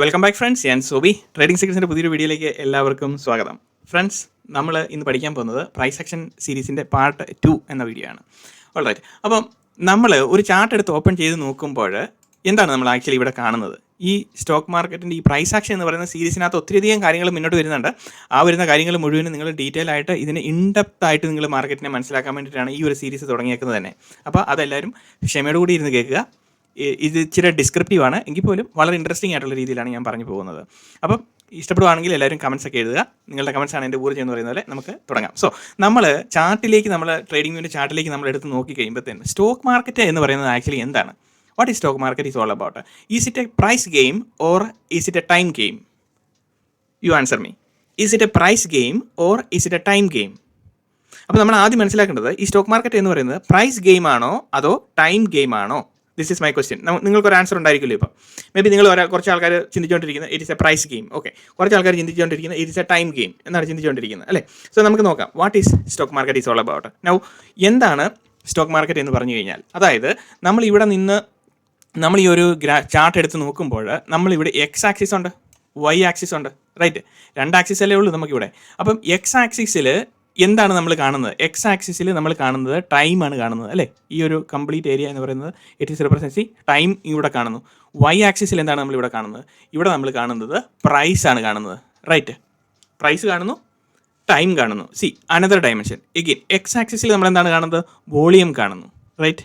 Welcome back friends ഞാൻ Sobi. Trading സീരീസിന്റെ പുതിയൊരു വീഡിയോയിലേക്ക് എല്ലാവർക്കും സ്വാഗതം. ഫ്രണ്ട്സ് നമ്മൾ ഇന്ന് പഠിക്കാൻ പോകുന്നത് പ്രൈസ് ആക്ഷൻ സീരീസിന്റെ പാർട്ട് ടു എന്ന വീഡിയോ ആണ്. ഓൾറൈറ്റ് അപ്പം നമ്മൾ ഒരു ചാർട്ട് എടുത്ത് ഓപ്പൺ ചെയ്ത് നോക്കുമ്പോൾ എന്താണ് നമ്മൾ ആക്ച്വലി ഇവിടെ കാണുന്നത്? ഈ സ്റ്റോക്ക് മാർക്കറ്റിന്റെ ഈ പ്രൈസ് ആക്ഷൻ എന്ന് പറയുന്ന സീരീസിനകത്ത് ഒത്തിരിയധികം കാര്യങ്ങൾ മുന്നോട്ട് വരുന്നുണ്ട്. ആ വരുന്ന കാര്യങ്ങൾ മുഴുവനും നിങ്ങൾ ഡീറ്റെയിൽ ആയിട്ട് ഇതിന് ഇൻഡെപ്ത് ആയിട്ട് നിങ്ങൾ മാർക്കറ്റിനെ മനസ്സിലാക്കാൻ വേണ്ടിയിട്ടാണ് ഈ ഒരു സീരീസ് തുടങ്ങിയേക്കുന്നത് തന്നെ. അപ്പോൾ അതെല്ലാവരും ക്ഷമയോട് കൂടി ഇരുന്ന് കേൾക്കുക. ഇത് ഇച്ചിരി ഡിസ്ക്രിപ്റ്റീവ് ആണ്. എങ്കിൽ പോലും വളരെ ഇൻട്രസ്റ്റിംഗ് ആയിട്ടുള്ള രീതിയിലാണ് ഞാൻ പറഞ്ഞു പോകുന്നത്. അപ്പം ഇഷ്ടപ്പെടുവാണെങ്കിൽ എല്ലാവരും കമൻസ് ഒക്കെ എഴുതുക. നിങ്ങളുടെ കമൻസ് ആണ് എന്റെ ഊർജം എന്ന് പറയുന്നത് പോലെ നമുക്ക് തുടങ്ങാം. സോ നമ്മൾ ചാർട്ടിലേക്ക് നമ്മൾ ട്രേഡിംഗ് വ്യൂവിന്റെ ചാർട്ടിലേക്ക് നമ്മൾ എടുത്ത് നോക്കി കഴിയുമ്പോഴത്തേനും സ്റ്റോക്ക് മാർക്കറ്റ് എന്ന് പറയുന്നത് ആക്ച്വലി എന്താണ്? വാട്ട് ഈ stock market is all about is it a price game or is it a time game you answer me is it a price game or is it a time game അപ്പോൾ നമ്മൾ ആദ്യം മനസ്സിലാക്കേണ്ടത് ഈ stock market എന്ന് പറയുന്നത് price game ആണോ അതോ time game ആണോ? ദിസ് ഇസ് മൈ ക്വസ്റ്റ്യൻ നിങ്ങൾക്ക് ഒരു ആൻസർ ഉണ്ടായിരിക്കില്ല ഇപ്പോൾ മേ ബി നിങ്ങൾ ഒരാൾ കുറച്ച് ആൾക്കാർ ചിന്തിച്ചുകൊണ്ടിരിക്കുന്നത് it is a price game okay കുറച്ച് ആൾക്കാർ ചിന്തിച്ചുകൊണ്ടിരിക്കുന്നത് it is a time game എന്നാണ് ചിന്തിച്ചുകൊണ്ടിരിക്കുന്നത് അല്ലേ? സോ നമുക്ക് നോക്കാം. What is stock market is all about now എന്താണ് സ്റ്റോക്ക് മാർക്കറ്റ് എന്ന് പറഞ്ഞു കഴിഞ്ഞാൽ? അതായത് നമ്മൾ ഇവിടെ നിന്ന് നമ്മൾ ഈ ഒരു ഗ്രാ ചാർട്ട് എടുത്ത് നോക്കുമ്പോൾ നമ്മളിവിടെ എക്സ് ആക്സിസ് ഉണ്ട് വൈ ആക്സിസ് ഉണ്ട് റൈറ്റ് രണ്ട് ആക്സിസ് അല്ലേ ഉള്ളൂ നമുക്കിവിടെ. അപ്പം എക്സ് ആക്സിസിൽ എന്താണ് നമ്മൾ കാണുന്നത്? എക്സ് ആക്സിസിൽ നമ്മൾ കാണുന്നത് ടൈം ആണ് കാണുന്നത് അല്ലേ? ഈ ഒരു കംപ്ലീറ്റ് ഏരിയ എന്ന് പറയുന്നത് ഇറ്റ് ഈസ് റിപ്രസെൻസി ടൈം ഇവിടെ കാണുന്നു. വൈ ആക്സിസിൽ എന്താണ് നമ്മൾ ഇവിടെ കാണുന്നത്? ഇവിടെ നമ്മൾ കാണുന്നത് പ്രൈസ് ആണ് കാണുന്നത്. റൈറ്റ് പ്രൈസ് കാണുന്നു ടൈം കാണുന്നു. See another dimension again X ആക്സിസിൽ നമ്മൾ എന്താണ് കാണുന്നത്? വോളിയം കാണുന്നു. റൈറ്റ്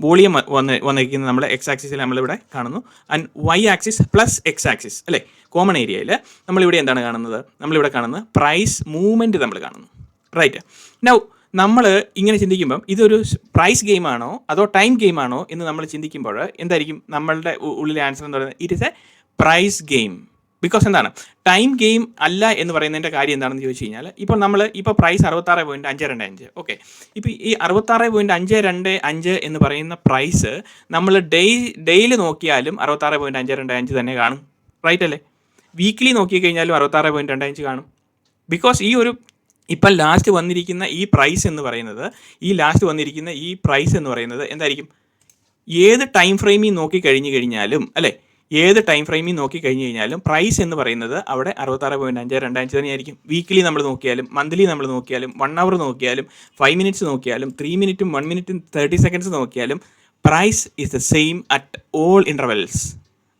വോളിയം വന്ന് വന്നിരിക്കുന്നത് നമ്മൾ എക്സ് ആക്സിസിൽ നമ്മളിവിടെ കാണുന്നു. And Y axis plus X axis അല്ലേ? കോമൺ ഏരിയയിൽ നമ്മളിവിടെ എന്താണ് കാണുന്നത്? നമ്മളിവിടെ കാണുന്നത് പ്രൈസ് മൂവ്മെന്റ് നമ്മൾ കാണുന്നു. റൈറ്റ് നൗ നമ്മൾ ഇങ്ങനെ ചിന്തിക്കുമ്പം ഇതൊരു പ്രൈസ് ഗെയിമാണോ അതോ ടൈം ഗെയിമാണോ എന്ന് നമ്മൾ ചിന്തിക്കുമ്പോൾ എന്തായിരിക്കും നമ്മളുടെ ഉള്ളിലെ ആൻസർ എന്ന് പറയുന്നത്? It is a price game because എന്താണ്? ടൈം ഗെയിം അല്ല എന്ന് പറയുന്നതിന്റെ കാര്യം എന്താണെന്ന് ചോദിച്ചു കഴിഞ്ഞാൽ ഇപ്പോൾ നമ്മൾ ഇപ്പോൾ പ്രൈസ് അറുപത്താറ് പോയിന്റ് അഞ്ച് രണ്ട് അഞ്ച്. ഓക്കെ ഇപ്പോൾ ഈ അറുപത്താറ് പോയിന്റ് അഞ്ച് രണ്ട് അഞ്ച് എന്ന് പറയുന്ന പ്രൈസ് നമ്മൾ ഡേ ഡെയിലി നോക്കിയാലും അറുപത്താറ് പോയിന്റ് അഞ്ച് രണ്ട് അഞ്ച് തന്നെ കാണും. റൈറ്റ് അല്ലേ? വീക്ക്ലി നോക്കി കഴിഞ്ഞാലും അറുപത്താറ് പോയിന്റ് രണ്ട് അഞ്ച് കാണും. ബിക്കോസ് ഈ ഒരു ഇപ്പം ലാസ്റ്റ് വന്നിരിക്കുന്ന ഈ പ്രൈസ് എന്ന് പറയുന്നത് ഈ ലാസ്റ്റ് വന്നിരിക്കുന്ന ഈ പ്രൈസ് എന്ന് പറയുന്നത് എന്തായിരിക്കും? ഏത് ടൈം ഫ്രെയിമിൽ നോക്കി കഴിഞ്ഞു കഴിഞ്ഞാലും അല്ലേ? ഏത് ടൈം ഫ്രെയിമിൽ നോക്കി കഴിഞ്ഞു കഴിഞ്ഞാലും പ്രൈസ് എന്ന് പറയുന്നത് അവിടെ അറുപത്താറ് പോയിന്റ് അഞ്ച് രണ്ടാഴ്ച തന്നെയായിരിക്കും വീക്കിലി നമ്മൾ നോക്കിയാലും മന്ത്ലി നമ്മൾ നോക്കിയാലും വൺ അവർ നോക്കിയാലും ഫൈവ് മിനിറ്റ്സ് നോക്കിയാലും ത്രീ മിനിറ്റും വൺ മിനിറ്റും തേർട്ടി സെക്കൻഡ്സ് നോക്കിയാലും price is the same at all intervals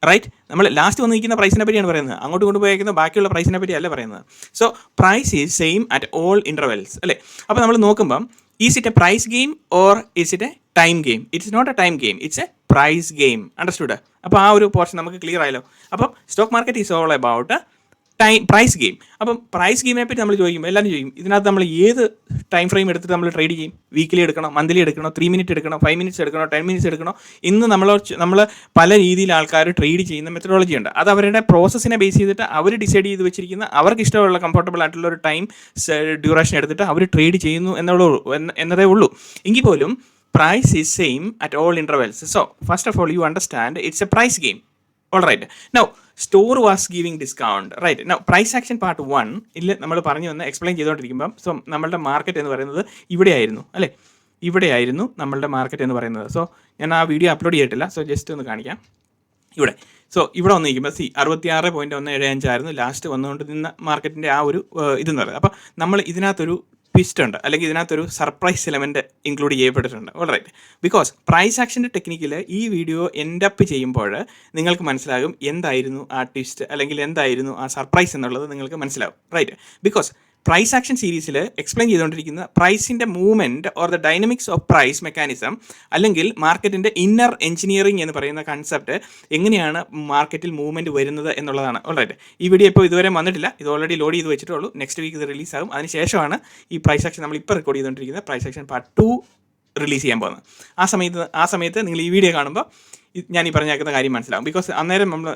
right നമ്മൾ ലാസ്റ്റ് വന്നിരിക്കുന്ന പ്രൈസിനെ പറ്റിയാണ് പറയുന്നത്. അങ്ങോട്ട് കൊണ്ട് പോയേക്കുന്ന ബാക്കിയുള്ള പ്രൈസിനെ പറ്റി അല്ല പറയുന്നത്. So price is same at all intervals അല്ലേ? അപ്പോൾ നമ്മൾ നോക്കുമ്പം is it a price game or is it a time game it's not a time game it's a price game understood അപ്പോൾ ആ ഒരു പോർഷൻ നമുക്ക് ക്ലിയർ ആയല്ലോ. അപ്പം stock market is all about time price game അപ്പം price ഗെയിമിനെ പറ്റി നമ്മൾ ചോദിക്കും എല്ലാവരും ചോദിക്കും ഇതിനകത്ത് നമ്മൾ ഏത് ടൈം ഫ്രെയിം എടുത്തിട്ട് നമ്മൾ ട്രേഡ് ചെയ്യും? വീക്കിലി എടുക്കണോ മന്ത്ലി എടുക്കണോ ത്രീ മിനിറ്റ് എടുക്കണോ ഫൈവ് മിനിറ്റ്സ് എടുക്കണോ ടെൻ മിനിറ്റ്സ് എടുക്കണോ? ഇന്ന് നമ്മൾ നമ്മൾ പല രീതിയിൽ ആൾക്കാർ ട്രേഡ് ചെയ്യുന്ന മെത്തഡോളജി ഉണ്ട്. അത് അവരുടെ പ്രോസസ്സിനെ ബേസ് ചെയ്തിട്ട് അവർ ഡിസൈഡ് ചെയ്ത് വെച്ചിരിക്കുന്ന അവർക്ക് ഇഷ്ടമുള്ള കംഫർട്ടബിൾ ആയിട്ടുള്ള ഒരു ടൈം ഡ്യൂറേഷൻ എടുത്തിട്ട് അവർ ട്രേഡ് ചെയ്യുന്നു എന്നുള്ളൂ എന്നതേ ഉള്ളൂ. എങ്കിൽ പോലും price is same at all intervals so first of all you understand it's a price game all right now store was giving discount right now price action part one ഇല്ല നമ്മൾ പറഞ്ഞു വന്ന് എക്സ്പ്ലെയിൻ ചെയ്തുകൊണ്ടിരിക്കുമ്പം സോ നമ്മളുടെ market എന്ന് പറയുന്നത് ഇവിടെയായിരുന്നു അല്ലേ? ഇവിടെയായിരുന്നു നമ്മളുടെ മാർക്കറ്റ് എന്ന് പറയുന്നത്. സോ ഞാൻ ആ വീഡിയോ അപ്ലോഡ് ചെയ്തിട്ടില്ല സോ ജസ്റ്റ് ഒന്ന് കാണിക്കാം. ഇവിടെ. സോ ഇവിടെ വന്ന് നിൽക്കുമ്പോൾ സി അറുപത്തിയാറ് പോയിന്റ് ഒന്ന് ഏഴ് അഞ്ചായിരുന്നു ലാസ്റ്റ് വന്നുകൊണ്ട് നിന്ന മാർക്കറ്റിന്റെ ആ ഒരു ഇതെന്ന് പറയുന്നത്. അപ്പോൾ നമ്മൾ ഇതിനകത്തൊരു ട്വിസ്റ്റ് ഉണ്ട്. അല്ലെങ്കിൽ ഇതിനകത്തൊരു സർപ്രൈസ് എലമെന്റ് ഇൻക്ലൂഡ് ചെയ്യപ്പെട്ടിട്ടുണ്ട്. ഓൾറൈറ്റ് ബിക്കോസ് പ്രൈസ് ആക്ഷന്റെ ടെക്നിക്കിൽ ഈ വീഡിയോ എൻഡ് അപ്പ് ചെയ്യുമ്പോൾ നിങ്ങൾക്ക് മനസ്സിലാകും എന്തായിരുന്നു ആ ട്വിസ്റ്റ് അല്ലെങ്കിൽ എന്തായിരുന്നു ആ സർപ്രൈസ് എന്നുള്ളത് നിങ്ങൾക്ക് മനസ്സിലാകും റൈറ്റ് ബിക്കോസ് പ്രൈസ് ആക്ഷൻ സീരീസിൽ എക്സ്പ്ലെയിൻ ചെയ്തുകൊണ്ടിരിക്കുന്ന പ്രൈസിന്റെ movement or the dynamics of price mechanism അല്ലെങ്കിൽ മാർക്കറ്റിന്റെ ഇന്നർ എഞ്ചിനീയറിംഗ് എന്ന് പറയുന്ന കൺസെപ്റ്റ് എങ്ങനെയാണ് മാർക്കറ്റിൽ മൂവ്മെന്റ് വരുന്നത് എന്നുള്ളതാണ്. ഓൾറൈറ്റ് ഈ വീഡിയോ ഇപ്പോൾ ഇതുവരെ വന്നിട്ടില്ല. ഇത് ഓൾറെഡി ലോഡ് ചെയ്ത് വെച്ചിട്ടുള്ളൂ. നെക്സ്റ്റ് വീക്ക് ഇത് റിലീസ് ആകും. അതിനുശേഷമാണ് ഈ പ്രൈസ് ആക്ഷൻ നമ്മൾ ഇപ്പോൾ റെക്കോർഡ് ചെയ്തുകൊണ്ടിരിക്കുന്നത്. Price action part two release ചെയ്യാൻ പോകുന്നത്. ആ സമയത്ത് ആ സമയത്ത് നിങ്ങൾ ഈ വീഡിയോ കാണുമ്പോൾ ഞാൻ ഈ പറഞ്ഞേക്കുന്ന കാര്യം മനസ്സിലാകും ബിക്കോസ് അന്നേരം നമ്മൾ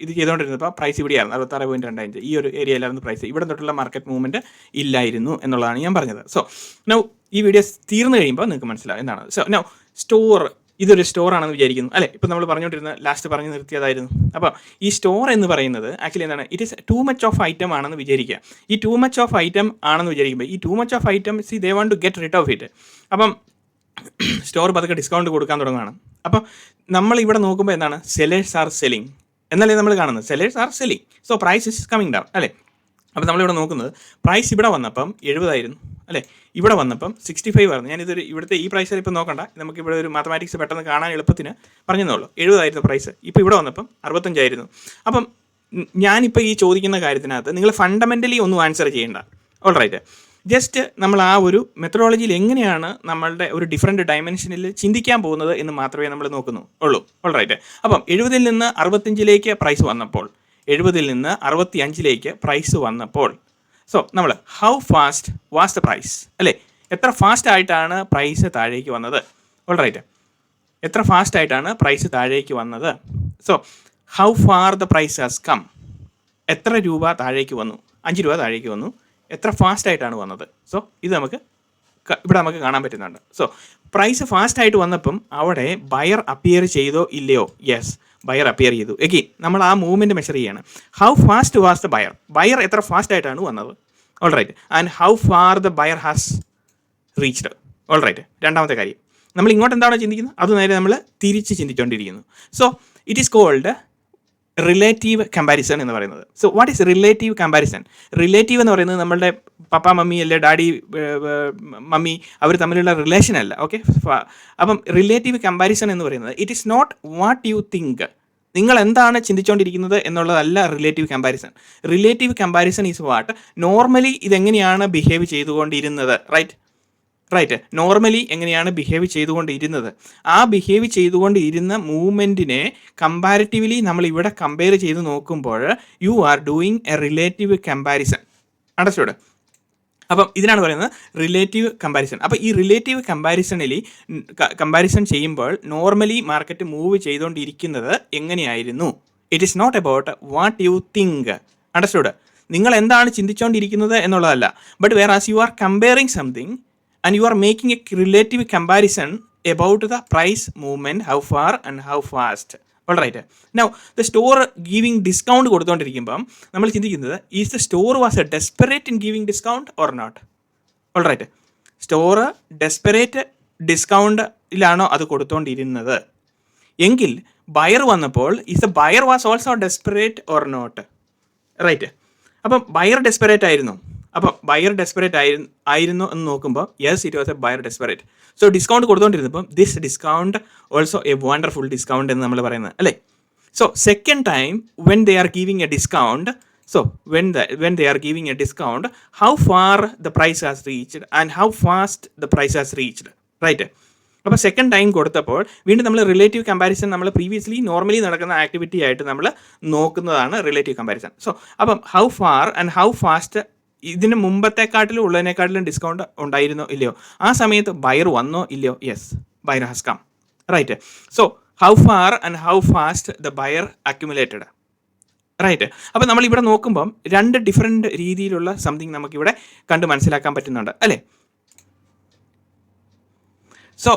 ഇത് ചെയ്തുകൊണ്ടിരുന്നപ്പോൾ പ്രൈസ് ഇവിടെയായിരുന്നു. അറുപത്താറ് പോയിന്റ് രണ്ടായിരം ഈ ഒരു ഏരിയയിലായിരുന്നു പ്രൈസ് ഇവിടെ തൊട്ടുള്ള മാർക്കറ്റ് മൂവ്മെന്റ് ഇല്ലായിരുന്നു എന്നുള്ളതാണ് ഞാൻ പറഞ്ഞത്. സോ നൗ ഈ വീഡിയോ തീർന്നു കഴിയുമ്പോൾ നിങ്ങൾക്ക് മനസ്സിലാവും എന്താണ്. സോ നൗ സ്റ്റോർ ഇതൊരു സ്റ്റോർ ആണെന്ന് വിചാരിക്കുന്നു. അല്ലേ? ഇപ്പം നമ്മൾ പറഞ്ഞുകൊണ്ടിരുന്ന ലാസ്റ്റ് പറഞ്ഞു നിർത്തിയതായിരുന്നു. അപ്പോൾ ഈ സ്റ്റോർ എന്ന് പറയുന്നത് ആക്ച്വലി എന്താണ്? It is too much of item ആണെന്ന് വിചാരിക്കുക. ഈ ടു മച്ച് ഓഫ് ഐറ്റം ആണെന്ന് വിചാരിക്കുമ്പോൾ ഈ too much of item see they want to get rid of it അപ്പം സ്റ്റോർ പതുക്കെ ഡിസ്കൗണ്ട് കൊടുക്കാൻ തുടങ്ങുകയാണ് അപ്പോൾ നമ്മൾ ഇവിടെ നോക്കുമ്പോൾ എന്താണ്? സെലേഴ്സ് ആർ സെല്ലിങ് എന്നല്ലേ നമ്മൾ കാണുന്നത്? Sellers are selling so price is coming down അല്ലേ? അപ്പോൾ നമ്മളിവിടെ നോക്കുന്നത് പ്രൈസ് ഇവിടെ വന്നപ്പം എഴുപതായിരുന്നു അല്ലേ? ഇവിടെ വന്നപ്പം സിക്സ്റ്റി ഫൈവ് ആയിരുന്നു ഞാനിതൊരു ഇവിടുത്തെ ഈ പ്രൈസിൽ ഇപ്പോൾ നോക്കണ്ട. നമുക്ക് ഇവിടെ ഒരു മാത്തമാറ്റിക്സ് പെട്ടെന്ന് കാണാൻ എളുപ്പത്തിന് പറഞ്ഞെന്നുള്ളൂ എഴുപതായിരുന്നു പ്രൈസ് ഇപ്പോൾ ഇവിടെ വന്നപ്പം അറുപത്തഞ്ചായിരുന്നു. അപ്പം ഞാനിപ്പോൾ ഈ ചോദിക്കുന്ന കാര്യത്തിനകത്ത് നിങ്ങൾ ഫണ്ടമെന്റലി ഒന്നും ആൻസർ ചെയ്യേണ്ട. ഓൾ റൈറ്റ് ജസ്റ്റ് നമ്മൾ ആ ഒരു മെത്തഡോളജിയിൽ എങ്ങനെയാണ് നമ്മളുടെ ഒരു ഡിഫറെന്റ് ഡയമെൻഷനിൽ ചിന്തിക്കാൻ പോകുന്നത് എന്ന് മാത്രമേ നമ്മൾ നോക്കുന്നു. ഉള്ളൂ. ഓൾറൈറ്റ് അപ്പം എഴുപതിൽ നിന്ന് അറുപത്തഞ്ചിലേക്ക് പ്രൈസ് വന്നപ്പോൾ എഴുപതിൽ നിന്ന് അറുപത്തി അഞ്ചിലേക്ക് പ്രൈസ് വന്നപ്പോൾ സോ നമ്മൾ how fast was the price അല്ലേ? എത്ര ഫാസ്റ്റ് ആയിട്ടാണ് പ്രൈസ് താഴേക്ക് വന്നത്? ഓൾറൈറ്റ് എത്ര ഫാസ്റ്റ് ആയിട്ടാണ് പ്രൈസ് താഴേക്ക് വന്നത്? So how far the price has come എത്ര രൂപ താഴേക്ക് വന്നു? അഞ്ച് രൂപ താഴേക്ക് വന്നു. എത്ര ഫാസ്റ്റ് ആയിട്ടാണ് വന്നത്? സോ ഇത് നമുക്ക് ഇവിടെ നമുക്ക് കാണാൻ പറ്റുന്നുണ്ട്. സോ പ്രൈസ് ഫാസ്റ്റ് ആയിട്ട് വന്നപ്പം അവിടെ ബയർ അപ്പിയർ ചെയ്തോ ഇല്ലയോ? യെസ് ബയർ അപ്പിയർ ചെയ്തു. എഗെയിൻ നമ്മൾ ആ മൂവ്മെന്റ് മെഷർ ചെയ്യാണ്. How fast was the buyer buyer എത്ര ഫാസ്റ്റ് ആയിട്ടാണ് വന്നത്? All right and how far the buyer has reached all right രണ്ടാമത്തെ കാര്യം. നമ്മൾ ഇങ്ങോട്ട് എന്താണോ ചിന്തിക്കുന്നത്? അത് നേരെ നമ്മൾ തിരിച്ച് ചിന്തിച്ചുകൊണ്ടിരിക്കുന്നു so it is called relative comparison എന്ന് പറയുന്നത്. So what is relative comparison relative എന്ന് പറയുന്നത് നമ്മളുടെ പപ്പ മമ്മി അല്ലെ ഡാഡി മമ്മി അവർ തമ്മിലുള്ള റിലേഷൻ അല്ല. ഓക്കെ അപ്പം റിലേറ്റീവ് കമ്പാരിസൺ എന്ന് പറയുന്നത് it is not what you think നിങ്ങൾ എന്താണ് ചിന്തിച്ചുകൊണ്ടിരിക്കുന്നത് എന്നുള്ളതല്ല relative comparison relative comparison is what normally ഇതെങ്ങനെയാണ് ബിഹേവ് ചെയ്തുകൊണ്ടിരുന്നത് റൈറ്റ് റൈറ്റ് നോർമലി എങ്ങനെയാണ് ബിഹേവ് ചെയ്തുകൊണ്ടിരുന്നത്? ആ ബിഹേവ് ചെയ്തുകൊണ്ടിരുന്ന മൂവ്മെന്റിനെ കമ്പാരിറ്റീവ്ലി നമ്മൾ ഇവിടെ കമ്പയർ ചെയ്ത് നോക്കുമ്പോൾ you are doing a relative comparison അടച്ചോട് അപ്പം ഇതിനാണ് പറയുന്നത് റിലേറ്റീവ് കമ്പാരിസൺ അപ്പോൾ ഈ റിലേറ്റീവ് കമ്പാരിസണിൽ കമ്പാരിസൺ ചെയ്യുമ്പോൾ നോർമലി മാർക്കറ്റ് മൂവ് ചെയ്തുകൊണ്ടിരിക്കുന്നത് എങ്ങനെയായിരുന്നു? It is not about what you think understood നിങ്ങൾ എന്താണ് ചിന്തിച്ചുകൊണ്ടിരിക്കുന്നത് എന്നുള്ളതല്ല. But where as you are comparing something and you are making a relative comparison about the price movement how far and how fast all right now the store giving discount കൊടുത്തുകൊണ്ടിരിക്കുമ്പം നമ്മൾ ചിന്തിക്കുന്നത് is the store was a desperate in giving discount or not all right store desperate ഡിസ്കൗണ്ടിലാണോ അത് കൊടുത്തുകൊണ്ടിരുന്നത് എങ്കിൽ buyer വന്നപ്പോൾ is the buyer was also desperate or not right അപ്പം buyer desperate ആയിരുന്നു. അപ്പം buyer desperate ആയിരുന്നു ആയിരുന്നു എന്ന് നോക്കുമ്പോൾ yes it was a buyer desperate so discount കൊടുത്തുകൊണ്ടിരുന്നപ്പം this discount also a wonderful discount എന്ന് നമ്മൾ പറയുന്നത് അല്ലേ? So second time when they are giving a discount so when the when they are giving a discount how far the price has reached and how fast the price has reached right അപ്പോൾ second time കൊടുത്തപ്പോൾ വീണ്ടും നമ്മൾ relative comparison നമ്മൾ previously normally നടക്കുന്ന activity ആയിട്ട് നമ്മൾ നോക്കുന്നതാണ് relative comparison so അപ്പം how far and how fast ഇതിന് മുമ്പത്തെക്കാട്ടിലും ഉള്ളതിനെക്കാട്ടിലും ഡിസ്കൗണ്ട് ഉണ്ടായിരുന്നോ ഇല്ലയോ? ആ സമയത്ത് ബയർ വന്നോ ഇല്ലയോ? Yes buyer has come right so how far and how fast the buyer accumulated right അപ്പോൾ നമ്മൾ ഇവിടെ നോക്കുമ്പം രണ്ട് ഡിഫറെന്റ് രീതിയിലുള്ള സംതിങ് നമുക്കിവിടെ കണ്ട് മനസ്സിലാക്കാൻ പറ്റുന്നുണ്ട്. അല്ലേ? സോ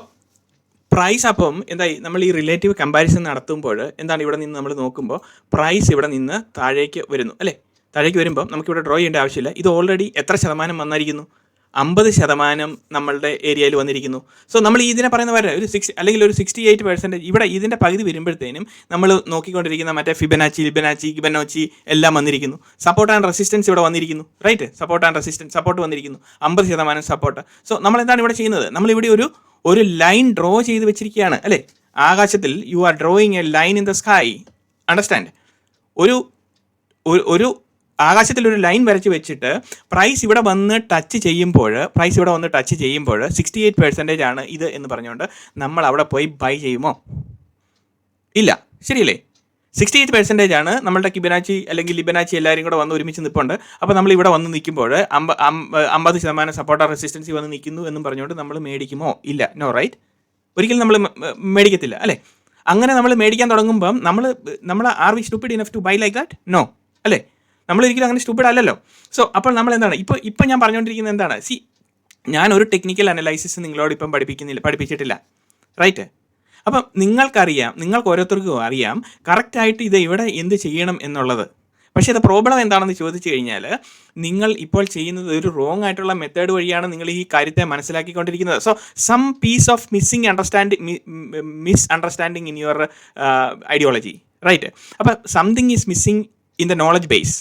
പ്രൈസ് അപ്പം എന്തായി? നമ്മൾ ഈ റിലേറ്റീവ് കമ്പാരിസൺ നടത്തുമ്പോൾ എന്താണ് ഇവിടെ നിന്ന് നമ്മൾ നോക്കുമ്പോൾ പ്രൈസ് ഇവിടെ നിന്ന് താഴേക്ക് വരുന്നു. അല്ലേ? താഴേക്ക് വരുമ്പോൾ നമുക്കിവിടെ ഡ്രോ ചെയ്യേണ്ട ആവശ്യമില്ല. ഇത് ഓൾറെഡി എത്ര ശതമാനം വന്നിരിക്കുന്നു? അമ്പത് ശതമാനം നമ്മളുടെ ഏരിയയിൽ വന്നിരിക്കുന്നു. സോ നമ്മൾ ഇതിനെ പറയുന്ന പോലെ ഒരു സിക്സ് അല്ലെങ്കിൽ ഒരു സിക്സ്റ്റി എയ്റ്റ് പെർസെന്റേജ് ഇവിടെ ഇതിന്റെ പകുതി വരുമ്പോഴത്തേനും നമ്മൾ നോക്കിക്കൊണ്ടിരിക്കുന്ന മറ്റേ ഫിബനാച്ചി ലിബനാച്ചി ഗിബനോച്ചി എല്ലാം വന്നിരിക്കുന്നു. സപ്പോർട്ട് ആൻഡ് റെസിസ്റ്റൻസ് ഇവിടെ വന്നിരിക്കുന്നു. Right support and resistance support വന്നിരിക്കുന്നു. അമ്പത് ശതമാനം സപ്പോർട്ട് സോ നമ്മൾ എന്താണ് ഇവിടെ ചെയ്യുന്നത്? നമ്മൾ ഇവിടെ ഒരു ഒരു ലൈൻ ഡ്രോ ചെയ്ത് വെച്ചിരിക്കുകയാണ്. അല്ലേ? ആകാശത്തിൽ you are drawing a line in the sky understand ഒരു- ഒരു ആകാശത്തിൽ ഒരു ലൈൻ വരച്ച് വെച്ചിട്ട് പ്രൈസ് ഇവിടെ വന്ന് ടച്ച് ചെയ്യുമ്പോൾ പ്രൈസ് ഇവിടെ വന്ന് ടച്ച് ചെയ്യുമ്പോൾ സിക്സ്റ്റി എയ്റ്റ് പെർസെന്റേജ് ആണ് ഇത് എന്ന് പറഞ്ഞുകൊണ്ട് നമ്മൾ അവിടെ പോയി ബൈ ചെയ്യുമോ? ഇല്ല. ശരിയല്ലേ? സിക്സ്റ്റി എയ്റ്റ് പെർസെന്റേജ് ആണ് നമ്മളുടെ കിബനാച്ചി അല്ലെങ്കിൽ ലിബനാച്ചി എല്ലാവരും കൂടെ വന്ന് ഒരുമിച്ച് നിൽപ്പുണ്ട് അപ്പോൾ നമ്മൾ ഇവിടെ വന്ന് നിൽക്കുമ്പോൾ അമ്പ അമ്പ- അമ്പത് ശതമാനം സപ്പോർട്ടർ റെസിസ്റ്റൻസി വന്ന് നിൽക്കുന്നു എന്നും പറഞ്ഞുകൊണ്ട് നമ്മൾ മേടിക്കുമോ? ഇല്ല. നോ റൈറ്റ് ഒരിക്കലും നമ്മൾ മേടിക്കത്തില്ല. അല്ലേ? അങ്ങനെ നമ്മൾ മേടിക്കാൻ തുടങ്ങുമ്പം നമ്മൾ നമ്മൾ are we stupid enough to buy like that no അല്ലേ? നമ്മൾ ഒരിക്കലും അങ്ങനെ സ്റ്റൂപ്പിഡ് അല്ലല്ലോ. സോ അപ്പോൾ നമ്മൾ എന്താണ് ഇപ്പോൾ ഇപ്പോൾ ഞാൻ പറഞ്ഞുകൊണ്ടിരിക്കുന്നത് എന്താണ്? സി ഞാൻ ഒരു ടെക്നിക്കൽ അനലൈസിസ് നിങ്ങളോട് ഇപ്പം പഠിപ്പിക്കുന്നില്ല പഠിപ്പിച്ചിട്ടില്ല. റൈറ്റ് അപ്പം നിങ്ങൾക്കറിയാം നിങ്ങൾക്ക് ഓരോരുത്തർക്കും അറിയാം കറക്റ്റായിട്ട് ഇത് ഇവിടെ എന്ത് ചെയ്യണം എന്നുള്ളത്. പക്ഷേ ഇത് പ്രോബ്ലം എന്താണെന്ന് ചോദിച്ചു കഴിഞ്ഞാൽ നിങ്ങൾ ഇപ്പോൾ ചെയ്യുന്നത് ഒരു റോങ് ആയിട്ടുള്ള മെത്തേഡ് വഴിയാണ് നിങ്ങൾ ഈ കാര്യത്തെ മനസ്സിലാക്കിക്കൊണ്ടിരിക്കുന്നത്. So some piece of missing understanding miss understanding in your ideology right അപ്പം something is missing in the knowledge base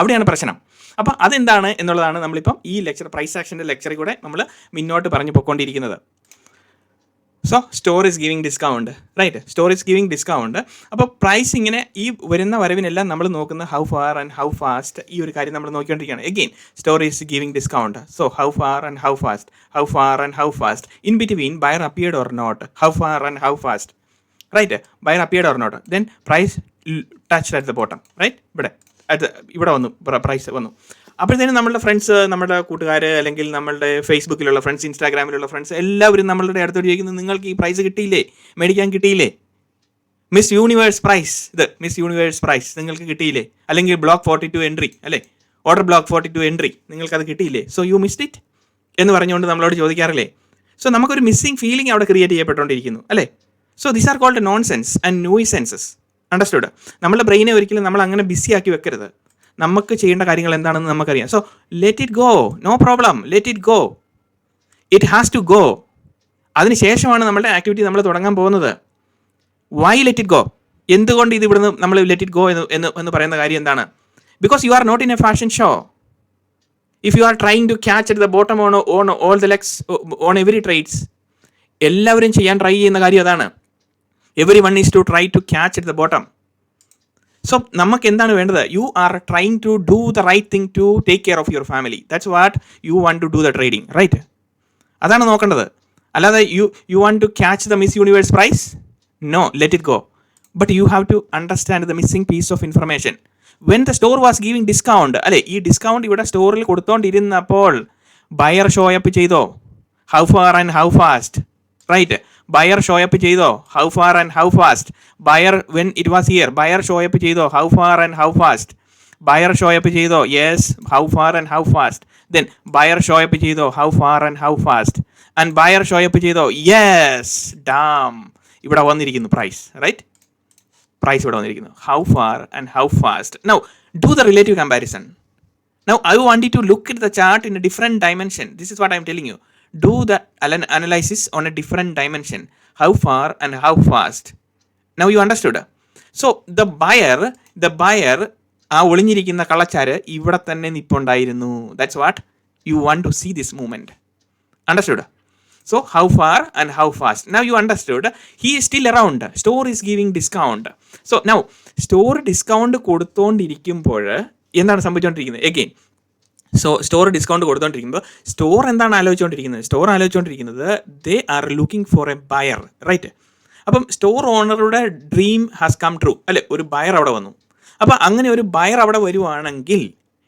അവിടെയാണ് പ്രശ്നം. അപ്പോൾ അതെന്താണ് എന്നുള്ളതാണ് നമ്മളിപ്പം ഈ ലെക്ചർ പ്രൈസ് ആക്ഷന്റെ ലെക്ചറിൽ കൂടെ നമ്മൾ മുന്നോട്ട് പറഞ്ഞു പോയിക്കൊണ്ടിരിക്കുന്നത് so store is giving discount right store is giving discount അപ്പോൾ പ്രൈസ് ഇങ്ങനെ ഈ വരുന്ന വരവിനെല്ലാം നമ്മൾ നോക്കുന്ന how far and how fast ഈ ഒരു കാര്യം നമ്മൾ നോക്കിക്കൊണ്ടിരിക്കുകയാണ്. Again store is giving discount so how far and how fast how far and how fast in between buyer appeared or not how far and how fast right buyer appeared or not then price touch at the bottom right ഇവിടെ. അത് ഇവിടെ വന്നു price വന്നു. അപ്പോഴത്തേനും നമ്മളുടെ friends നമ്മുടെ കൂട്ടുകാർ അല്ലെങ്കിൽ നമ്മളുടെ ഫേസ്ബുക്കിലുള്ള ഫ്രണ്ട്സ് ഇൻസ്റ്റാഗ്രാമിലുള്ള ഫ്രണ്ട്സ് എല്ലാവരും നമ്മളുടെ അടുത്ത് ചോദിക്കുന്നത് നിങ്ങൾക്ക് ഈ പ്രൈസ് കിട്ടിയില്ലേ? മേടിക്കാൻ കിട്ടിയില്ലേ? മിസ് യൂണിവേഴ്സ് പ്രൈസ് ഇത് മിസ് യൂണിവേഴ്സ് പ്രൈസ് നിങ്ങൾക്ക് കിട്ടിയില്ലേ? അല്ലെങ്കിൽ ബ്ലോക്ക് ഫോർട്ടി ടു എൻട്രി അല്ലേ? Order block forty two entry നിങ്ങൾക്കത് കിട്ടിയില്ലേ? സോ യു മിസ്ഡ് ഇറ്റ് എന്ന് പറഞ്ഞുകൊണ്ട് നമ്മളോട് ചോദിക്കാറില്ലേ? സോ നമുക്കൊരു മിസ്സിംഗ് ഫീലിംഗ് അവിടെ ക്രിയേറ്റ് ചെയ്യപ്പെട്ടുകൊണ്ടിരിക്കുന്നു അല്ലേ? So this are called nonsense and nuisances understood നമ്മുടെ ബ്രെയിനെ ഒരിക്കലും നമ്മൾ അങ്ങനെ ബിസി ആക്കി വെക്കരുത്. നമുക്ക് ചെയ്യേണ്ട കാര്യങ്ങൾ എന്താണെന്ന് നമുക്കറിയാം. So let it go no problem let it go it has to go അതിനുശേഷമാണ് നമ്മളുടെ ആക്ടിവിറ്റി നമ്മൾ തുടങ്ങാൻ പോകുന്നത്. വൈ ലെറ്റ് ഇറ്റ് ഗോ എന്തുകൊണ്ട് ഇത് ഇവിടുന്ന് നമ്മൾ ലെറ്റ് ഇറ്റ് ഗോ എന്ന് എന്ന് എന്ന് പറയുന്ന കാര്യം എന്താണ്? Because you are not in a fashion show if you are trying to catch at the bottom on on all the legs on every trades എല്ലാവരും ചെയ്യാൻ ട്രൈ ചെയ്യുന്ന കാര്യം അതാണ്. Everyone is to try to catch it the bottom so നമുക്ക് എന്താണ് വേണ്ടത് you are trying to do the right thing to take care of your family that's what you want to do the trading right അതാണ് നോക്കേണ്ടത് അല്ലാതെ you you want to catch the miss universe price no let it go but you have to understand the missing piece of information when the store was giving discount അല്ലെ ഈ discount ഇവിടെ സ്റ്റോറിൽ കൊടുത്തോണ്ടിരുന്നപ്പോൾ buyer show up ചെയ്തോ? How far and how fast right buyer show up ചെയ്തോ? How far and how fast buyer when it was here buyer show up ചെയ്തോ? How far and how fast buyer show up ചെയ്തോ? Yes how far and how fast then buyer show up ചെയ്തോ? How far and how fast and buyer show up ചെയ്തോ? Yes dam ഇവിടെ വന്നിരിക്കുന്നു price right price ഇവിടെ വന്നിരിക്കുന്നു. How far and how fast now do the relative comparison Now, I want you to look at the chart in a different dimension. This is what I'm telling you. Do the analysis on a different dimension how far and how fast now you understood so the buyer the buyer ആ ഒളിഞ്ഞിരിക്കുന്ന കള്ളച്ചാര് ഇവിടെ തന്നെ നിപ്പുണ്ടായിരുന്നു. That's what you want to see this movement understood so how far and how fast now you understood he is still around store is giving discount so now store discount കൊടുത്തോണ്ടിരിക്കുമ്പോൾ എന്താണ് സംഭവിച്ചുകൊണ്ടിരിക്കുന്നത് again so store discount കൊടുത്തോണ്ടിരിക്കുമ്പോൾ store എന്താണ് ആലോചിച്ചുകൊണ്ടിരിക്കുന്നത് store ആലോചിച്ചുകൊണ്ടിരിക്കുന്നത് they are looking for a buyer right അപ്പം store ഓണറുടെ dream has come true അല്ലെ ഒരു buyer അവിടെ വന്നു. അപ്പം അങ്ങനെ ഒരു ബയർ അവിടെ വരുവാണെങ്കിൽ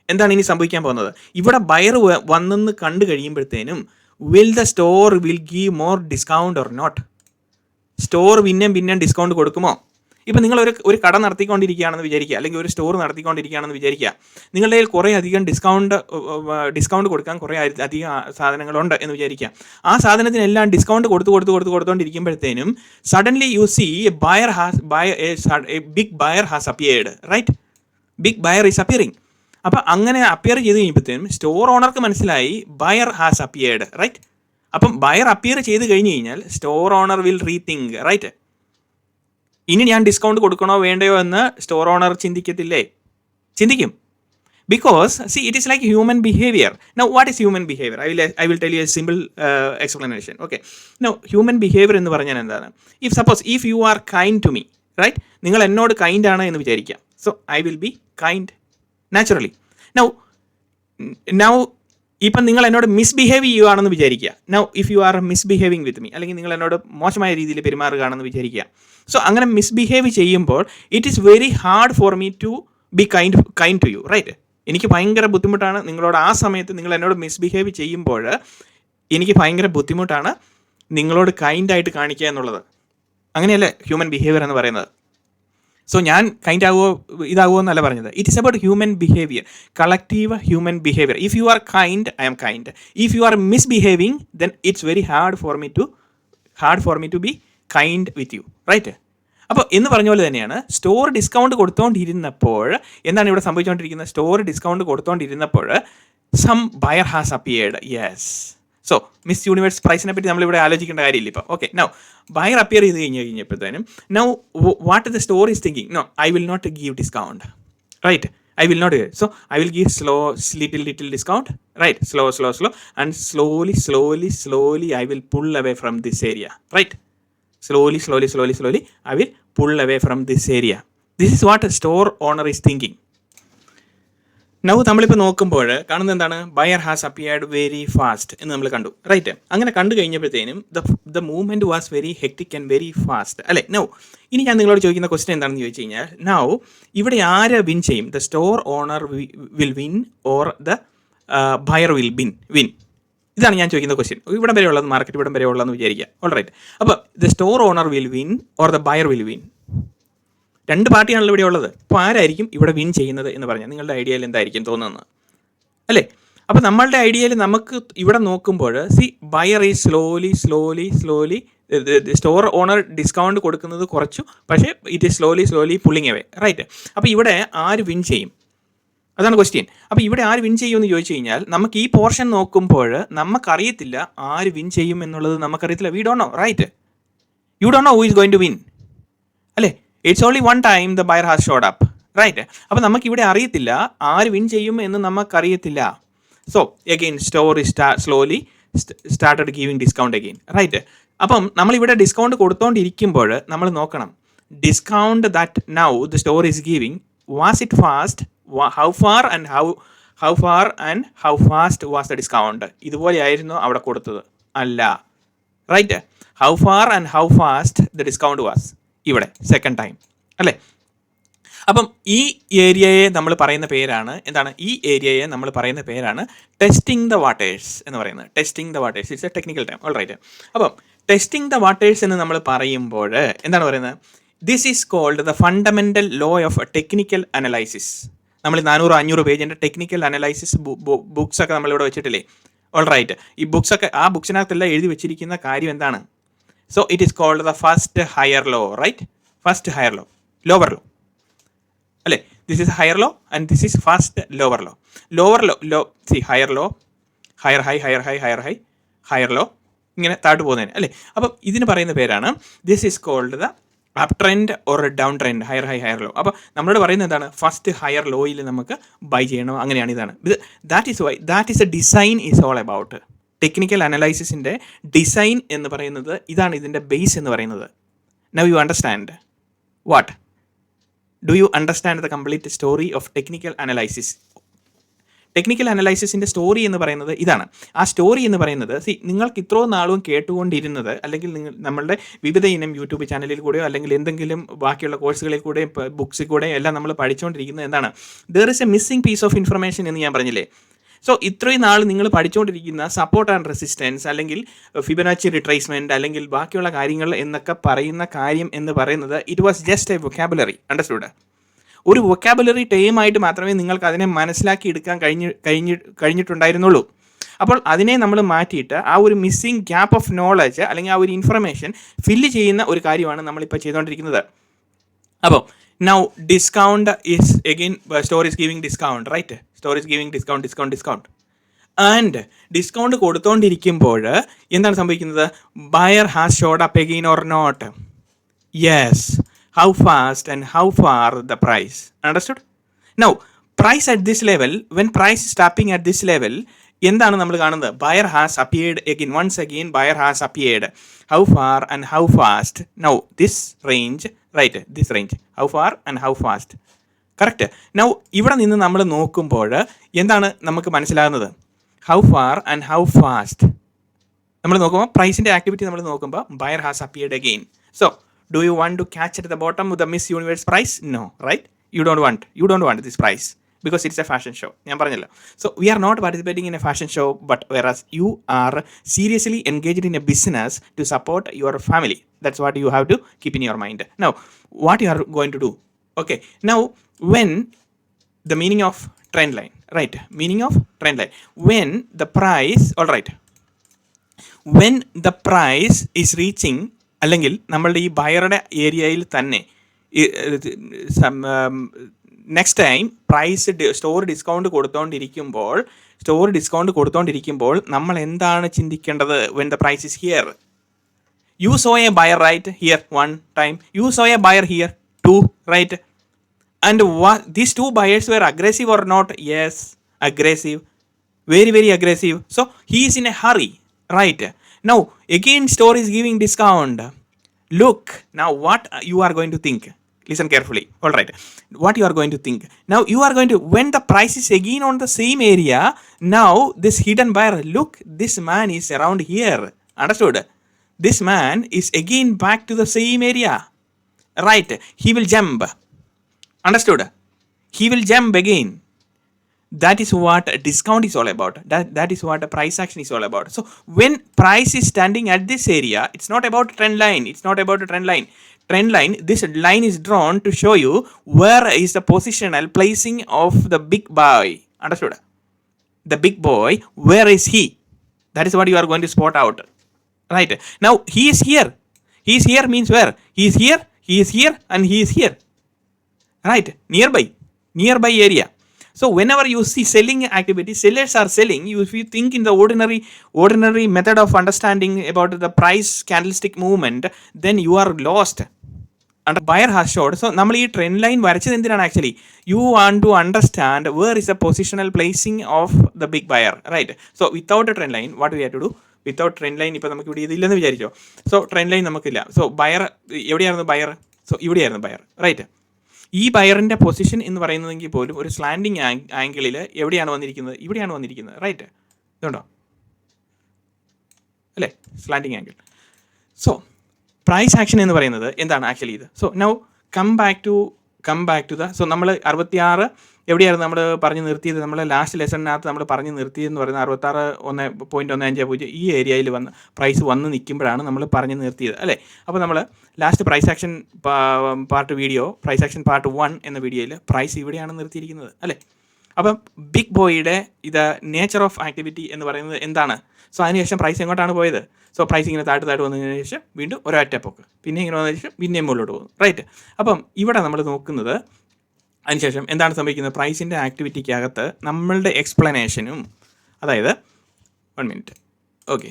എന്താണ് ഇനി സംഭവിക്കാൻ പോകുന്നത്? ഇവിടെ ബയർ വന്നെന്ന് കണ്ടു കഴിയുമ്പോഴത്തേനും will the store will give more discount or not store പിന്നെയും പിന്നെയും ഡിസ്കൗണ്ട് കൊടുക്കുമോ? ഇപ്പം നിങ്ങൾ ഒരു ഒരു കട നടത്തിക്കൊണ്ടിരിക്കുകയാണെന്ന് വിചാരിക്കുക അല്ലെങ്കിൽ ഒരു സ്റ്റോർ നടത്തിക്കൊണ്ടിരിക്കുകയാണെന്ന് വിചാരിക്കുക നിങ്ങളുടെ കയ്യിൽ കുറേ അധികം ഡിസ്കൗണ്ട് ഡിസ്കൗണ്ട് കൊടുക്കാൻ കുറേ അധികം സാധനങ്ങളുണ്ട് എന്ന് വിചാരിക്കുക. ആ സാധനത്തിനെല്ലാം ഡിസ്കൗണ്ട് കൊടുത്ത് കൊടുത്ത് കൊടുത്ത് കൊടുത്തുകൊണ്ടിരിക്കുമ്പോഴത്തേനും suddenly you see a buyer has buyer a big buyer has appeared right big buyer is appearing അപ്പം അങ്ങനെ അപ്പിയർ ചെയ്ത് കഴിയുമ്പോഴത്തേനും സ്റ്റോർ ഓണർക്ക് മനസ്സിലായി ബയർ ഹാസ് അപ്പിയേർഡ് റൈറ്റ് അപ്പം ബയർ അപ്പിയർ ചെയ്ത് കഴിഞ്ഞ് കഴിഞ്ഞാൽ store owner will rethink right ഇനി ഞാൻ ഡിസ്കൗണ്ട് കൊടുക്കണോ വേണ്ടയോ എന്ന് സ്റ്റോർ ഓണർ ചിന്തിക്കത്തില്ലേ? ചിന്തിക്കും. Because see it is like human behaviour now what is human behaviour I will I will tell you a simple explanation okay now human behaviour എന്ന് പറഞ്ഞാൽ എന്താണ്? If suppose if you are kind to me right നിങ്ങൾ എന്നോട് kind ആണ് എന്ന് വിചാരിക്കാം so I will be kind naturally now now ഇപ്പം നിങ്ങൾ എന്നോട് മിസ്ബിഹേവ് ചെയ്യുകയാണെന്ന് വിചാരിക്കുക. Now if you are misbehaving with me അല്ലെങ്കിൽ നിങ്ങൾ എന്നോട് മോശമായ രീതിയിൽ പെരുമാറുകയാണെന്ന് വിചാരിക്കുക. സോ അങ്ങനെ മിസ്ബിഹേവ് ചെയ്യുമ്പോൾ it is very hard for me to be kind kind to you right എനിക്ക് ഭയങ്കര ബുദ്ധിമുട്ടാണ് നിങ്ങളോട് ആ സമയത്ത് നിങ്ങൾ എന്നോട് മിസ്ബിഹേവ് ചെയ്യുമ്പോൾ എനിക്ക് ഭയങ്കര ബുദ്ധിമുട്ടാണ് നിങ്ങളോട് കൈൻഡായിട്ട് കാണിക്കുക എന്നുള്ളത്. അങ്ങനെയല്ലേ ഹ്യൂമൻ ബിഹേവിയർ എന്ന് പറയുന്നത്? സോ ഞാൻ കൈൻഡ് ആകുമോ ഇതാകുമോ എന്നല്ല പറഞ്ഞത്. It is about human behaviour collective human behaviour if you are kind I'm kind if you are misbehaving then it's very hard for me to hard for me to be kind with you right അപ്പോൾ എന്ന് പറഞ്ഞ പോലെ തന്നെയാണ് store discount കൊടുത്തോണ്ടിരുന്നപ്പോൾ എന്താണ് ഇവിടെ സംഭവിച്ചുകൊണ്ടിരിക്കുന്നത് store discount കൊടുത്തോണ്ടിരുന്നപ്പോൾ some buyer has appeared yes so Miss Universe പ്രൈസിനെ പറ്റി നമ്മളിവിടെ ആലോചിക്കേണ്ട കാര്യമില്ല ഇപ്പോൾ ഓക്കെ നൗ ബയർ അപ്പിയർ ചെയ്ത് കഴിഞ്ഞ് കഴിഞ്ഞപ്പോഴത്തേനും now what the store is thinking no I will not give discount right will not so I will give slow little little discount right slow slow slow and slowly slowly slowly I will pull away from this area right slowly slowly slowly slowly I will pull away from this area this is what a store owner is thinking now നമ്മളിപ്പോൾ നോക്കുമ്പോൾ കാണുന്നത് എന്താണ്? Buyer has appeared very fast എന്ന് നമ്മൾ കണ്ടു. Right അങ്ങനെ കണ്ടു കഴിഞ്ഞപ്പോഴത്തേനും the the movement was very hectic and very fast അല്ലേ? നൗ ഇനി ഞാൻ നിങ്ങളോട് ചോദിക്കുന്ന ക്വസ്റ്റൻ എന്താണെന്ന് ചോദിച്ചു കഴിഞ്ഞാൽ നൗ ഇവിടെ ആര് വിൻ ചെയ്യും? The store owner will win or the buyer will bin win ഇതാണ് ഞാൻ ചോദിക്കുന്ന ക്വസ്റ്റ്യൻ ഇവിടം വരെ ഉള്ളത് മാർക്കറ്റ് ഇവിടം വരെ ഉള്ളതെന്ന് വിചാരിക്കുക. ഓൾ റൈറ്റ് അപ്പോൾ the store owner will win or the buyer will win രണ്ട് പാർട്ടിയാണല്ലോ ഇവിടെ ഉള്ളത്. അപ്പോൾ ആരായിരിക്കും ഇവിടെ വിൻ ചെയ്യുന്നത് എന്ന് പറഞ്ഞാൽ നിങ്ങളുടെ ഐഡിയയിൽ എന്തായിരിക്കും തോന്നുന്നത്? അല്ലേ? അപ്പോൾ നമ്മളുടെ ഐഡിയയിൽ നമുക്ക് ഇവിടെ നോക്കുമ്പോൾ സി ബയർ ഈ slowly slowly slowly store owner discount കൊടുക്കുന്നത് കുറച്ചു പക്ഷേ it is slowly slowly pulling away right അപ്പോൾ ഇവിടെ ആര് വിൻ ചെയ്യും? അതാണ് ക്വസ്റ്റ്യൻ അപ്പോൾ ഇവിടെ ആര് വിൻ ചെയ്യുമെന്ന് ചോദിച്ചു കഴിഞ്ഞാൽ നമുക്ക് ഈ പോർഷൻ നോക്കുമ്പോൾ നമുക്കറിയത്തില്ല ആര് വിൻ ചെയ്യും എന്നുള്ളത് നമുക്കറിയത്തില്ല. We don't know right you don't know who is going to win അല്ലേ? It's only one time the buyer has showed up right അപ്പോൾ നമുക്ക് ഇവിടെ അറിയത്തില്ല ആര് വിൻ ചെയ്യും എന്ന് നമുക്കറിയത്തില്ല. സോ എഗെയിൻ സ്റ്റോറി സ്റ്റാ slowly started giving discount again right അപ്പം നമ്മളിവിടെ ഡിസ്കൗണ്ട് കൊടുത്തോണ്ടിരിക്കുമ്പോൾ നമ്മൾ നോക്കണം. Discount that now the store is giving was it fast how far and how how far and how fast was the discount ഇതുപോലെയായിരുന്നു അവിടെ കൊടുത്തത്. അല്ല. Right how far and how fast the discount was ഇവിടെ second time അല്ലേ? അപ്പം ഈ ഏരിയയെ നമ്മൾ പറയുന്ന പേരാണ് എന്താണ്? ഈ ഏരിയയെ നമ്മൾ പറയുന്ന പേരാണ് ടെസ്റ്റിംഗ് ദ വാട്ടേഴ്സ് എന്ന് പറയുന്നത്. Testing the waters it's a technical time all right അപ്പം ടെസ്റ്റിംഗ് ദ വാട്ടേഴ്സ് എന്ന് നമ്മൾ പറയുമ്പോൾ എന്താണ് പറയുന്നത്? This is called the fundamental law of technical analysis നമ്മൾ നാനൂറ് അഞ്ഞൂറ് പേജിന്റെ ടെക്നിക്കൽ അനലൈസിസ് ബുക്സ് ഒക്കെ നമ്മളിവിടെ വെച്ചിട്ടില്ലേ? ഓൾ റൈറ്റ് ഈ ബുക്സ് ഒക്കെ ആ ബുക്സിനകത്തെല്ലാം എഴുതി വെച്ചിരിക്കുന്ന കാര്യം എന്താണ്? So it is called the first higher low right first higher low lower low അല്ലെ? This is higher low and this is first lower low lower low low see higher low higher high higher high higher high higher low ഇങ്ങനെ താഴോട്ട് പോകുന്നതിന് അല്ലേ? അപ്പം ഇതിന് പറയുന്ന പേരാണ് this is called the up trend or down trend higher high higher low അപ്പോൾ നമ്മളോട് പറയുന്നത് എന്താണ്? ഫസ്റ്റ് ഹയർ ലോയിൽ നമുക്ക് ബൈ ചെയ്യണം അങ്ങനെയാണ് ഇതാണ്. ഇത് that is why that is a design is all about technical അനലൈസിസിന്റെ design എന്ന് പറയുന്നത് ഇതാണ് ഇതിന്റെ ബേസ് എന്ന് പറയുന്നത്. Now you understand what do you understand the complete story of technical analysis technical അനലൈസിസിന്റെ story എന്ന് പറയുന്നത് ഇതാണ്. ആ സ്റ്റോറി എന്ന് പറയുന്നത് സി നിങ്ങൾക്ക് ഇത്രയും നാളും കേട്ടുകൊണ്ടിരുന്നത് അല്ലെങ്കിൽ നിങ്ങൾ നമ്മളുടെ വിവിധ ഇനം യൂട്യൂബ് ചാനലിൽ കൂടെയോ അല്ലെങ്കിൽ എന്തെങ്കിലും ബാക്കിയുള്ള കോഴ്സുകളിൽ കൂടെയും ബുക്സിൽ കൂടെയും എല്ലാം നമ്മൾ പഠിച്ചുകൊണ്ടിരിക്കുന്നത് എന്താണ്? There is a missing piece of information എന്ന് ഞാൻ പറഞ്ഞില്ലേ? സോ ഇത്രയും നാൾ നിങ്ങൾ പഠിച്ചുകൊണ്ടിരിക്കുന്ന സപ്പോർട്ട് ആൻഡ് റെസിസ്റ്റൻസ് അല്ലെങ്കിൽ ഫിബനാച്ചി റിട്രേസ്മെന്റ് അല്ലെങ്കിൽ ബാക്കിയുള്ള കാര്യങ്ങൾ എന്നൊക്കെ പറയുന്ന കാര്യം എന്ന് പറയുന്നത് it was just a vocabulary understood ഒരു വൊക്കാബുലറി ടൈമായിട്ട് മാത്രമേ നിങ്ങൾക്ക് അതിനെ മനസ്സിലാക്കി എടുക്കാൻ കഴിഞ്ഞ് കഴിഞ്ഞ് കഴിഞ്ഞിട്ടുണ്ടായിരുന്നുള്ളൂ. അപ്പോൾ അതിനെ നമ്മൾ മാറ്റിയിട്ട് ആ ഒരു മിസ്സിംഗ് ഗ്യാപ്പ് ഓഫ് നോളജ് അല്ലെങ്കിൽ ആ ഒരു ഇൻഫർമേഷൻ ഫില്ല് ചെയ്യുന്ന ഒരു കാര്യമാണ് നമ്മളിപ്പോൾ ചെയ്തുകൊണ്ടിരിക്കുന്നത്. അപ്പോൾ now discount is again store is giving discount right store is giving discount discount discount and discount കൊടുത്തോണ്ടിരിക്കുമ്പോൾ എന്താണ് സംഭവിക്കുന്നത്? Buyer has showed up again or not yes how fast and how far the price understood now price at this level when price stopping at this level എന്താണ് നമ്മൾ കാണുന്നത്? Buyer has appeared again once again buyer has appeared how far and how fast now this range right this range how far and how fast correct now ഇവിടെ നിന്ന് നമ്മൾ നോക്കുമ്പോൾ എന്താണ് നമുക്ക് മനസ്സിലാകുന്നത്? How far and how fast നമ്മൾ നോക്കുമ്പോൾ പ്രൈസിന്റെ ആക്ടിവിറ്റി നമ്മൾ നോക്കുമ്പോൾ buyer has appeared again so do you want to catch at the bottom with the Miss Universe price no right you don't want you don't want this price because it's a fashion show ഞാൻ പറഞ്ഞല്ലോ. So we are not participating in a fashion show but whereas you are seriously engaged in a business to support your family that's what you have to keep in your mind now what you are going to do okay now when the meaning of trend line right meaning of trend line when the price all right when the price is reaching അല്ലെങ്കിൽ നമ്മളുടെ ഈ ബയറുടെ ഏരിയയിൽ തന്നെ next time price store discount കൊടുത്തോണ്ടിരിക്കുമ്പോൾ store discount കൊടുത്തോണ്ടിരിക്കുമ്പോൾ നമ്മൾ എന്താണ് ചിന്തിക്കേണ്ടത് when the price is here saw a buyer right here one time you saw a buyer here two right and what these two buyers were aggressive or not yes aggressive very very aggressive so he is in a hurry right now again store is giving discount look now what you are going to think listen carefully. All right. What you are going to think. Now you are going to when the price is again on the same area now this hidden buyer look this man is around here. Understood? This man is again back to the same area. Right. He will jump. Understood? He will jump again. That is what a discount is all about. That, that is what a price action is all about. So when price is standing at this area it's not about trend line. It's not about a trend line trend line this line is drawn to show you where is the positional placing of the big boy. Understood? The big boy where is he? That is what you are going to spot out. Right? Now he is here. He is here means where? He is here he is here and he is here. Right? Nearby. Nearby area so whenever you see selling activity sellers are selling you if you think in the ordinary ordinary method of understanding about the price candlestick movement then you are lost and buyer has showed so നമ്മൾ ഈ trend line വരച്ചത് എന്തിനാണ് actually you want to understand where is a positional placing of the big buyer right so without a trend line what we have to do without trend line ഇപ്പോൾ നമുക്ക് ഇവിടെ ഇതില്ലെന്ന് വിചാരിച്ചോ so trend line നമുക്കില്ല so buyer എവിടെയായിരുന്നു buyer so ഇവിടെയായിരുന്നു buyer right ഈ ബയറിന്റെ പൊസിഷൻ എന്ന് പറയുന്നതെങ്കിൽ പോലും ഒരു സ്ലാൻഡിങ് ആംഗിളിൽ എവിടെയാണ് വന്നിരിക്കുന്നത്? ഇവിടെയാണ് വന്നിരിക്കുന്നത്. റൈറ്റ് ഇതുണ്ടോ? അല്ലേ? Slanting angle so price action എന്ന് പറയുന്നത് എന്താണ് ആക്ച്വലി ഇത്? So now come back to come back to the so നമ്മൾ അറുപത്തിയാറ് എവിടെയായിരുന്നു നമ്മൾ പറഞ്ഞു നിർത്തിയത്? നമ്മൾ ലാസ്റ്റ് ലെസണിനകത്ത് നമ്മൾ പറഞ്ഞു നിർത്തിയതെന്ന് പറയുന്നത് അറുപത്താറ് ഒന്ന് പോയിന്റ് ഒന്ന് അഞ്ച് പൂജ്യം ഈ ഏരിയയിൽ വന്ന് പ്രൈസ് വന്ന് നിൽക്കുമ്പോഴാണ് നമ്മൾ പറഞ്ഞു നിർത്തിയത് അല്ലേ? അപ്പോൾ നമ്മൾ last price action part video price action part one എന്ന വീഡിയോയിൽ പ്രൈസ് ഇവിടെയാണ് നിർത്തിയിരിക്കുന്നത് അല്ലേ? അപ്പം ബിഗ് ബോയിയുടെ ഇത് നേച്ചർ ഓഫ് ആക്ടിവിറ്റി എന്ന് പറയുന്നത് എന്താണ്? സോ അതിനുശേഷം പ്രൈസ് എങ്ങോട്ടാണ് പോയത്? സോ പ്രൈസ് ഇങ്ങനെ താഴ്ത്ത് താഴ്ത്ത് വന്നതിന് ശേഷം വീണ്ടും ഒരൊറ്റ പോക്ക്. പിന്നെ ഇങ്ങനെ വന്നതിന് ശേഷം പിന്നെയും മുകളിലോട്ട് പോകുന്നു. റൈറ്റ് അപ്പം ഇവിടെ നമ്മൾ നോക്കുന്നത് അതിനുശേഷം എന്താണ് സംഭവിക്കുന്നത്? പ്രൈസിന്റെ ആക്ടിവിറ്റിക്കകത്ത് നമ്മളുടെ എക്സ്പ്ലനേഷനും അതായത് വൺ മിനിറ്റ് ഓക്കെ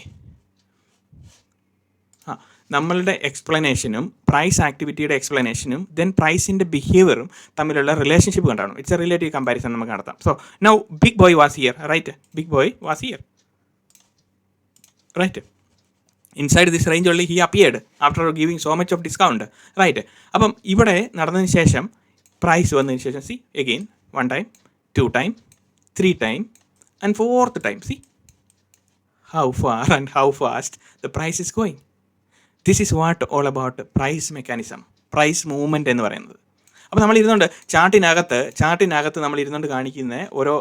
ആ നമ്മളുടെ എക്സ്പ്ലനേഷനും പ്രൈസ് ആക്ടിവിറ്റിയുടെ എക്സ്പ്ലനേഷനും ദെൻ പ്രൈസിന്റെ ബിഹേവിയറും തമ്മിലുള്ള റിലേഷൻഷിപ്പ് കണ്ടാണ്. ഇറ്റ്സ് എ റിലേറ്റീവ് കമ്പാരിസൺ നമുക്ക് നടത്താം. So now big boy was here right big boy was here right inside this range only he appeared after giving so much of discount right അപ്പം ഇവിടെ നടന്നതിന് ശേഷം price വന്നതിന് ശേഷം see again one time two time three time and fourth time see how far and how fast the price is going this is what all about price mechanism price movement എന്ന് പറയുന്നത്. അപ്പോൾ നമ്മൾ ഇരുന്നുകൊണ്ട് ചാർട്ടിനകത്ത് ചാർട്ടിനകത്ത് നമ്മൾ ഇരുന്നുകൊണ്ട് കാണിക്കുന്ന ഓരോ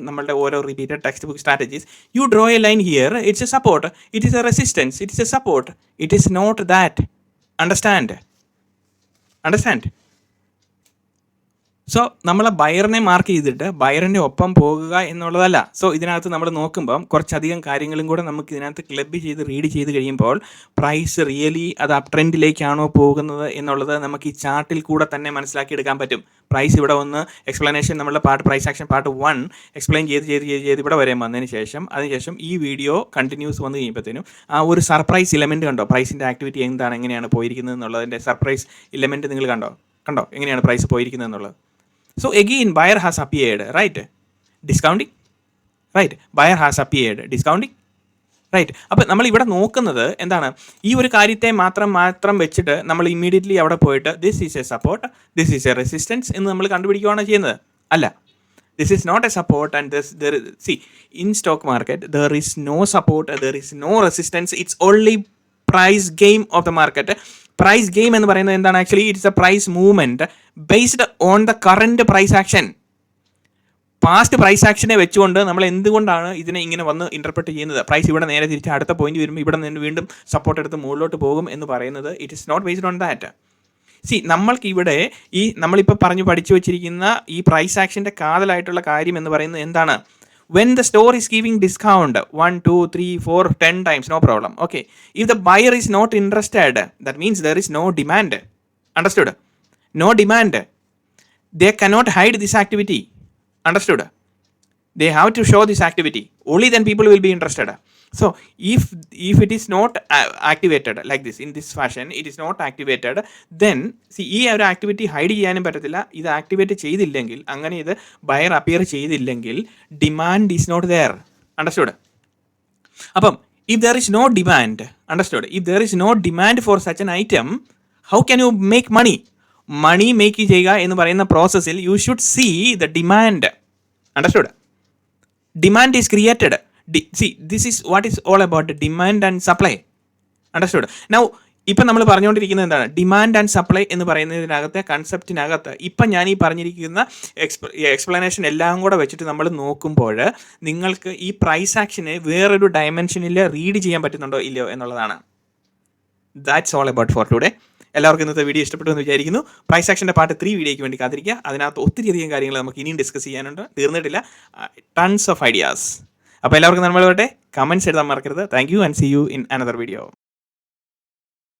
നമ്മളുടെ ഓരോ repeated textbook strategies you draw a line here it's a support it is a resistance it's a support it is not that understand understand so നമ്മൾ ബയറിനെ മാർക്ക് ചെയ്തിട്ട് ബയറിന്റെ ഒപ്പം പോകുക എന്നുള്ളതല്ല. സോ ഇതിനകത്ത് നമ്മൾ നോക്കുമ്പം കുറച്ചധികം കാര്യങ്ങളും കൂടെ നമുക്ക് ഇതിനകത്ത് ക്ലബ് ചെയ്ത് റീഡ് ചെയ്ത് കഴിയുമ്പോൾ പ്രൈസ് റിയലി അത് അപ് ട്രെൻഡിലേക്കാണോ പോകുന്നത് എന്നുള്ളത് നമുക്ക് ഈ ചാർട്ടിൽ കൂടെ തന്നെ മനസ്സിലാക്കിയെടുക്കാൻ പറ്റും. പ്രൈസ് ഇവിടെ ഒന്ന് എക്സ്പ്ലനേഷൻ നമ്മളുടെ part price action part one explain ചെയ്ത് ചെയ്ത് ചെയ്ത് ചെയ്ത് ഇവിടെ വരെ വന്നതിന് ശേഷം അതിനുശേഷം ഈ വീഡിയോ കണ്ടിന്യൂസ് വന്ന് കഴിയുമ്പോഴത്തേനും ആ ഒരു സർപ്രൈസ് ഇലമെന്റ് കണ്ടോ? പ്രൈസിന്റെ ആക്ടിവിറ്റി എന്താണ്? എങ്ങനെയാണ് പോയിരിക്കുന്നത് എന്നുള്ളതിന്റെ സർപ്രൈസ് ഇലമെന്റ് നിങ്ങൾ കണ്ടോ? കണ്ടോ? എങ്ങനെയാണ് പ്രൈസ് പോയിരിക്കുന്നത് എന്നുള്ളത്? So again, buyer has appeared, right? Discounting, right? Buyer has appeared, discounting, right അപ്പം നമ്മൾ ഇവിടെ നോക്കുന്നത് എന്താണ് ഈ ഒരു കാര്യത്തെ മാത്രം മാത്രം വെച്ചിട്ട് നമ്മൾ ഇമ്മീഡിയറ്റ്ലി അവിടെ പോയിട്ട് this is a support this is a resistance എന്ന് നമ്മൾ കണ്ടുപിടിക്കുകയാണ് ചെയ്യുന്നത് അല്ല this is not a support and this there see in stock market there is no support there is no resistance it's only price game of the market price game എന്ന് പറയുന്നത് എന്താണ്? Actually it's a price movement based on the current price action past price ആക്ഷനെ വെച്ചുകൊണ്ട് നമ്മൾ എന്തുകൊണ്ടാണ് ഇതിനെ ഇങ്ങനെ വന്ന് interpret ചെയ്യുന്നത്? പ്രൈസ് ഇവിടെ നേരെ തിരിച്ച് അടുത്ത പോയിന്റ് വരുമ്പോൾ ഇവിടെ നിന്ന് വീണ്ടും സപ്പോർട്ട് എടുത്ത് മുകളിലോട്ട് പോകും എന്ന് പറയുന്നത് it is not based on that see നമ്മൾക്ക് ഇവിടെ ഈ നമ്മളിപ്പോൾ പറഞ്ഞു പഠിച്ചു വെച്ചിരിക്കുന്ന ഈ പ്രൈസ് ആക്ഷന്റെ കാതലായിട്ടുള്ള കാര്യം എന്ന് പറയുന്നത് എന്താണ്? when the store is giving discount 1 2 3 4 10 times no problem. Okay. If the buyer is not interested that means there is no demand. Understood? No demand. They cannot hide this activity. Understood? They have to show this activity. Only then people will be interested. So if if it is not uh, activated like this in this fashion, it is not activated, then see ഈ ഒരു activity hide ചെയ്യാനും പറ്റത്തില്ല. ഇത് activate ചെയ്തില്ലെങ്കിൽ അങ്ങനെ ഇത് buyer appear ചെയ്തില്ലെങ്കിൽ demand is not there understood അപ്പം if there is no demand understood if there is no demand for such an item how can you make money money make ചെയ്യുക എന്ന് പറയുന്ന പ്രോസസ്സിൽ you should see the demand understood demand is created see this is what is all about demand and supply understood now ഇപ്പം നമ്മൾ പറഞ്ഞുകൊണ്ടിരിക്കുന്നത് എന്താണ്? Demand and supply എന്ന് പറയുന്നതിനകത്തെ കൺസെപ്റ്റിനകത്ത് ഇപ്പം ഞാൻ ഈ പറഞ്ഞിരിക്കുന്ന എക്സ്പ്ല എക്സ്പ്ലനേഷൻ എല്ലാം കൂടെ വെച്ചിട്ട് നമ്മൾ നോക്കുമ്പോൾ നിങ്ങൾക്ക് ഈ പ്രൈസ് ആക്ഷനെ വേറൊരു ഡയമെൻഷനിൽ റീഡ് ചെയ്യാൻ പറ്റുന്നുണ്ടോ ഇല്ലയോ എന്നുള്ളതാണ്. That's all about for today എല്ലാവർക്കും ഇന്നത്തെ വീഡിയോ ഇഷ്ടപ്പെട്ടു എന്ന് വിചാരിക്കുന്നു. പ്രൈസ് ആക്ഷന്റെ പാർട്ട് ത്രീ വീഡിയോയ്ക്ക് വേണ്ടി കാത്തിരിക്കുക. അതിനകത്ത് ഒത്തിരി അധികം കാര്യങ്ങൾ നമുക്ക് ഇനിയും ഡിസ്കസ് ചെയ്യാനുണ്ട്. തീർന്നിട്ടില്ല. ടൺസ് ഓഫ് ഐഡിയാസ് അപ്പോൾ എല്ലാവർക്കും നമ്മൾ വരട്ടെ കമന്റ്സ് എഴുതാൻ മറക്കരുത്. Thank you and see you in another video